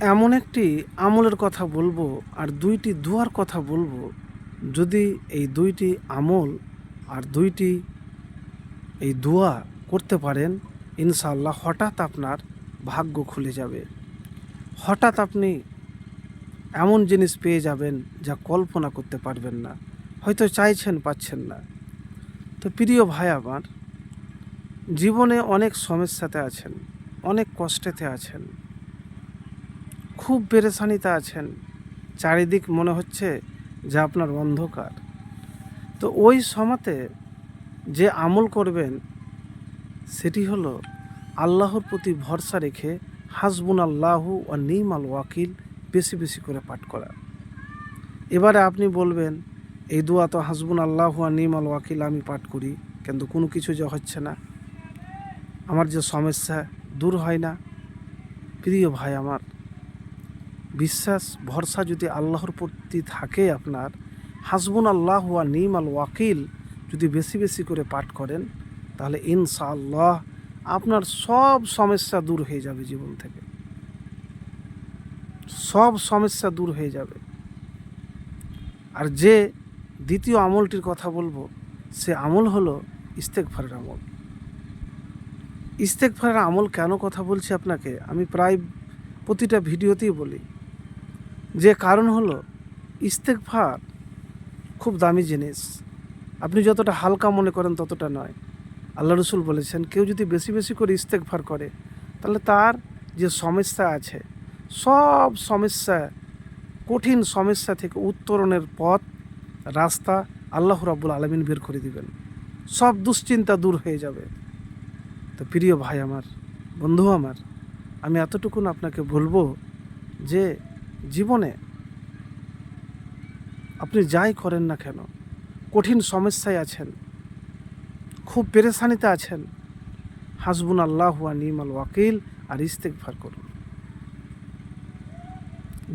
এমন একটি আমলের কথা বলব আর দুইটি দুয়ার কথা বলব। যদি এই দুইটি আমল আর দুইটি এই দোয়া করতে পারেন, ইনশাআল্লাহ হঠাৎ আপনার ভাগ্য খুলে যাবে। হঠাৎ আপনি এমন জিনিস পেয়ে যাবেন যা কল্পনা করতে পারবেন না, হয়তো চাইছেন, পাচ্ছেন না। তো প্রিয় ভাই আমার, জীবনে অনেক সমস্যাতে আছেন, অনেক কষ্টেতে আছেন। খুব পেরেশানিতে আছেন। চারিদিক মনে হচ্ছে যে আপনার অন্ধকার। তো ওই সময়তে যে আমল করবেন, সেটি হলো আল্লাহর প্রতি ভরসা রেখে হাসবুন আল্লাহু ও নিম আল ওয়াকিল বেশি বেশি করে পাঠ করা। এবারে আপনি বলবেন, এই দোয়া তো হাসবুন আল্লাহু আর নিম আল ওয়াকিল আমি পাঠ করি, কিন্তু কোনো কিছু যে হচ্ছে না। আমার যে সমস্যা দূর হয় না। প্রিয় ভাই আমার বিশ্বাস, ভরসা যদি আল্লাহর প্রতি থাকে আপনার হাসবুন আল্লাহ ওয়া নিম আল ওয়াকিল, যদি বেশি বেশি করে পাঠ করেন, তাহলে ইনশাআল্লাহ আপনার সব সমস্যা দূর হয়ে যাবে জীবন থেকে। সব সমস্যা দূর হয়ে যাবে। আর যে দ্বিতীয় আমলটির কথা বলব, সে আমল হলো ইস্তেকফারের আমল। ইস্তেকফারের আমল কেন কথা বলছি আপনাকে? আমি প্রায় প্রতিটা ভিডিওতেই বলি যে কারণ হলো ইস্তেকফার খুব দামি জিনিস। আপনি যতটা হালকা মনে করেন ততটা নয়। আল্লাহ রসুল বলেছেন, কেউ যদি বেশি বেশি করে ইস্তেকফার করে, তাহলে তার যে সমস্যা আছে, সব সমস্যা, কঠিন সমস্যা থেকে উত্তরণের পথ, রাস্তা আল্লাহ রাব্বুল আলমিন বের করে দিবেন। সব দুশ্চিন্তা দূর হয়ে যাবে। তো প্রিয় ভাই আমার, বন্ধু আমার, আমি এতটুকুন আপনাকে বলব যে জীবনে আপনি যাই করেন না কেন, কঠিন সমস্যায় আছেন, খুব পেরেশানিতে আছেন, হাসবুন আল্লাহ নিমাল ওয়াকিল, আর ইস্তেকফার করুন।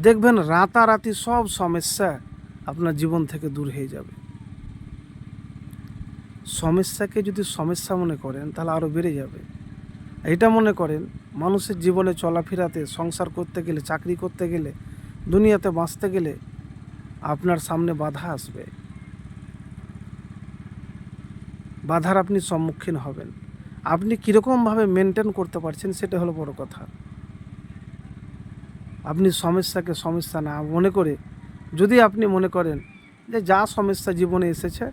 দেখবেন রাতারাতি সব সমস্যা আপনার জীবন থেকে দূর হয়ে যাবে। সমস্যাকে যদি সমস্যা মনে করেন, তাহলে আরও বেড়ে যাবে। এটা মনে করেন, মানুষের জীবনে চলাফেরাতে, সংসার করতে গেলে, চাকরি করতে গেলে দুনিয়াতে বাঁচতে গেলে আপনার সামনে বাধা আসবে। বাধার আপনি সম্মুখীন হবেন। আপনি কীরকমভাবে মেনটেন করতে পারছেন সেটা হলো বড় কথা। আপনি সমস্যাকে সমস্যা না মনে করে যদি আপনি মনে করেন যে যা সমস্যা জীবনে এসেছে,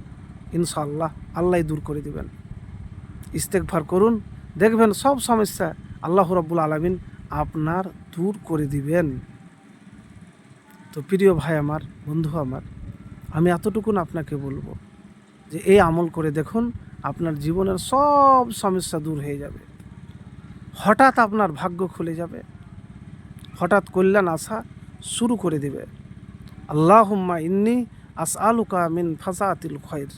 ইনশাআল্লাহ আল্লাহ দূর করে দিবেন। ইস্তেকভার করুন, দেখবেন সব সমস্যা আল্লাহ রব্বুল আলমিন আপনার দূর করে দিবেন। তো প্রিয় ভাই আমার, বন্ধু আমার, আমি এতটুকুন আপনাকে বলব যে এই আমল করে দেখুন আপনার জীবনের সব সমস্যা দূর হয়ে যাবে। হঠাৎ আপনার ভাগ্য খুলে যাবে। হঠাৎ কল্যাণ আসা শুরু করে দিবে। আল্লাহুম্মা ইন্নি আস আলুকা মিন ফাসাতিল খয়ের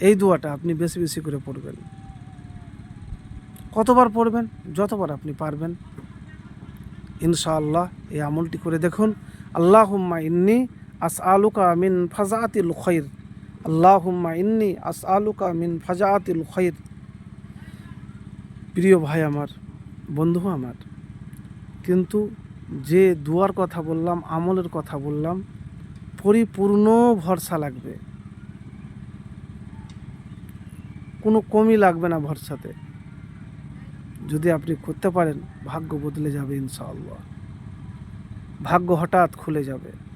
এই দোয়াটা আপনি বেশি বেশি করে পড়বেন। কতবার পড়বেন? যতবার আপনি পারবেন। ইনশাআল্লাহ এই আমলটি করে দেখুন। আল্লাহুম্মা ইন্নি আস আলুকা মিন ফাজাতিল খৈর। আল্লাহুম্মা ইন্নি আস আলুকা মিন ফাজাতিল খৈর। প্রিয় ভাই আমার, বন্ধু আমার, কিন্তু যে দুয়ার কথা বললাম, আমলের কথা বললাম, পরিপূর্ণ ভরসা লাগবে। কোনো কমই লাগবে না ভরসাতে। যদি আপনি করতে পারেন ভাগ্য বদলে যাবে ইনশাআল্লাহ। ভাগ্য হঠাৎ খুলে যাবে।